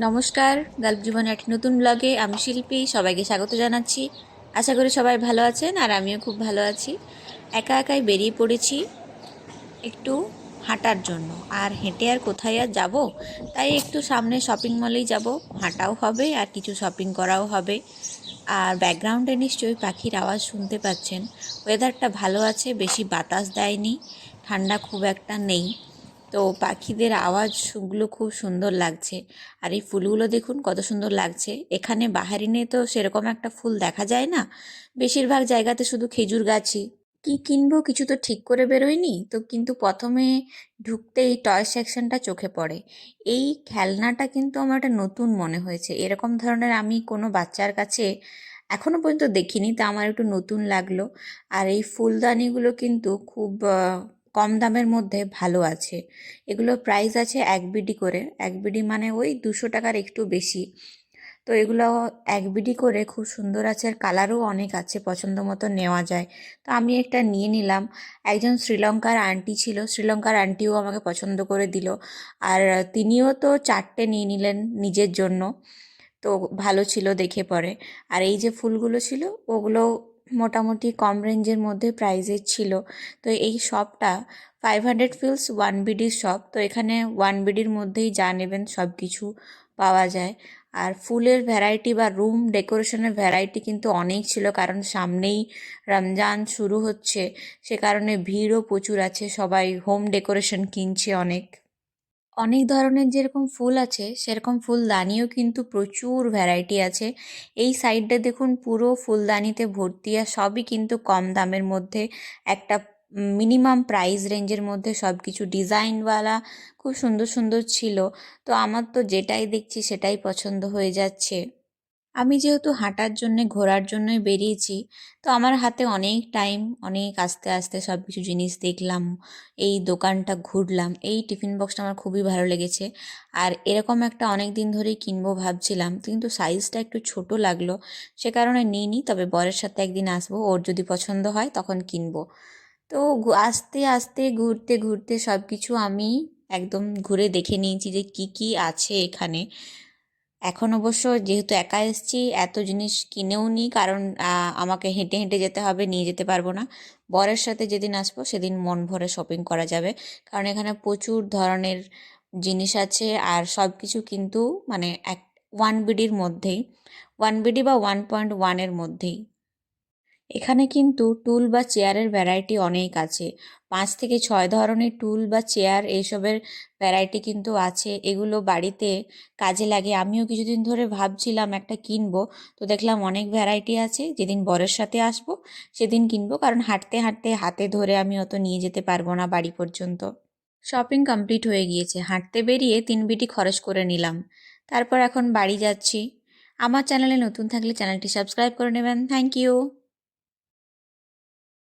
নমস্কার, গল্প জীবনের একটি নতুন ব্লগে আমি শিল্পী, সবাইকে স্বাগত জানাচ্ছি। আশা করি সবাই ভালো আছেন আর আমিও খুব ভালো আছি। একা একাই বেরিয়ে পড়েছি একটু হাঁটার জন্য। আর হেঁটে আর কোথায় আর যাব? তাই একটু সামনে শপিং মলেই যাব। হাঁটাও হবে আর কিছু শপিং করাও হবে। আর ব্যাকগ্রাউন্ডে নিশ্চয়ই পাখির আওয়াজ শুনতে পাচ্ছেন। ওয়েদারটা ভালো আছে, বেশি বাতাস দেয়নি, ঠান্ডা খুব একটা নেই। তো পাখিদের আওয়াজগুলো খুব সুন্দর লাগছে। আর এই ফুলগুলো দেখুন কত সুন্দর লাগছে। এখানে বাহারিনে তো সেরকম একটা ফুল দেখা যায় না। বেশিরভাগ জায়গাতে শুধু খেজুর গাছই। কি কিনবো কিছু তো ঠিক করে বেরোয়নি। তো কিন্তু প্রথমে ঢুকতেই টয় সেকশনটা চোখে পড়ে। এই খেলনাটা কিন্তু আমার একটা নতুন মনে হয়েছে। এরকম ধরনের আমি কোনো বাচ্চার কাছে এখনও পর্যন্ত দেখিনি, তা আমার একটু নতুন লাগল। আর এই ফুলদানিগুলো কিন্তু খুব কম দামের মধ্যে ভালো আছে। এগুলো প্রাইস আছে এক বিডি করে। এক বিডি মানে ওই দুশো টাকার একটু বেশি। তো এগুলো এক বিডি করে খুব সুন্দর আছে আর কালারও অনেক আছে, পছন্দ মতো নেওয়া যায়। তো আমি একটা নিয়ে নিলাম। একজন শ্রীলঙ্কার আন্টি ছিল। শ্রীলঙ্কার আন্টিও আমাকে পছন্দ করে দিল। আর তিনিও তো চারটে নিয়ে নিলেন নিজের জন্য। তো ভালো ছিল দেখে পরে। আর এই যে ফুলগুলো ছিল, ওগুলো মোটামুটি কম রেঞ্জের মধ্যে প্রাইজের ছিল। তো এই শপটা ফাইভ হান্ড্রেড ফিলস ওয়ান বিডির শপ তো এখানে ওয়ান বিডির মধ্যেই যা নেবেন সব কিছু পাওয়া যায়। আর ফুলের ভ্যারাইটি বা রুম ডেকোরেশনের ভ্যারাইটি কিন্তু অনেক ছিল, কারণ সামনেই রমজান শুরু হচ্ছে। সে কারণে ভিড়ও প্রচুর আছে, সবাই হোম ডেকোরেশন কিনছে অনেক। অনেক ধরনের যেরকম ফুল আছে, সেরকম ফুলদানিও কিন্তু প্রচুর ভ্যারাইটি আছে। এই সাইডটা দেখুন পুরো ফুলদানিতে ভর্তি আর সবই কিন্তু কম দামের মধ্যে, একটা মিনিমাম প্রাইস রেঞ্জের মধ্যে সব কিছু ডিজাইনওয়ালা খুব সুন্দর সুন্দর ছিল। তো আমার তো যেটাই দেখছি সেটাই পছন্দ হয়ে যাচ্ছে। আমি যেহেতু হাঁটার জন্যে, ঘোরার জন্যই বেরিয়েছি, তো আমার হাতে অনেক টাইম অনেক আস্তে আস্তে সব কিছু জিনিস দেখলাম, এই দোকানটা ঘুরলাম, এই টিফিন বক্সটা আমার খুবই ভালো লেগেছে। আর এরকম একটা অনেক দিন ধরেই কিনবো ভাবছিলাম, কিন্তু সাইজটা একটু ছোট লাগল, সে কারণে নিইনি, তবে বরের সাথে একদিন আসব, ওর যদি পছন্দ হয় তখন কিনবো। তো আস্তে আস্তে ঘুরতে ঘুরতে সব কিছু আমি একদম ঘুরে দেখে নিয়েছি যে কি কি আছে এখানে। এখন অবশ্য যেহেতু একা এসছি, এত জিনিস কিনেও নিই কারণ আমাকে হেঁটে হেঁটে যেতে হবে, নিয়ে যেতে পারব না। বরের সাথে যেদিন আসব, সেদিন মন ভরে শপিং করা যাবে। কারণ এখানে প্রচুর ধরনের জিনিস আছে, আর সব কিছু কিন্তু মানে এক ওয়ান বিডির মধ্যেই। ওয়ান বিডি বা ওয়ান পয়েন্ট ওয়ানের মধ্যেই। এখানে কিন্তু টুল বা চেয়ারের ভ্যারাইটি অনেক আছে। পাঁচ থেকে ছয় ধরনের টুল বা চেয়ার এইসবের ভ্যারাইটি কিন্তু আছে। এগুলো বাড়িতে কাজে লাগে। আমিও কিছুদিন ধরে ভাবছিলাম একটা কিনবো। তো দেখলাম অনেক ভ্যারাইটি আছে। যেদিন বরের সাথে আসব, সেদিন কিনবো। কারণ হাঁটতে হাঁটতে হাতে ধরে আমি অত নিয়ে যেতে পারব না বাড়ি পর্যন্ত। শপিং কমপ্লিট হয়ে গিয়েছে। হাঁটতে বেরিয়ে তিন বিটি খরচ করে নিলাম। তারপর এখন বাড়ি যাচ্ছি। আমার চ্যানেলে নতুন থাকলে চ্যানেলটি সাবস্ক্রাইব করে নেবেন। Thank you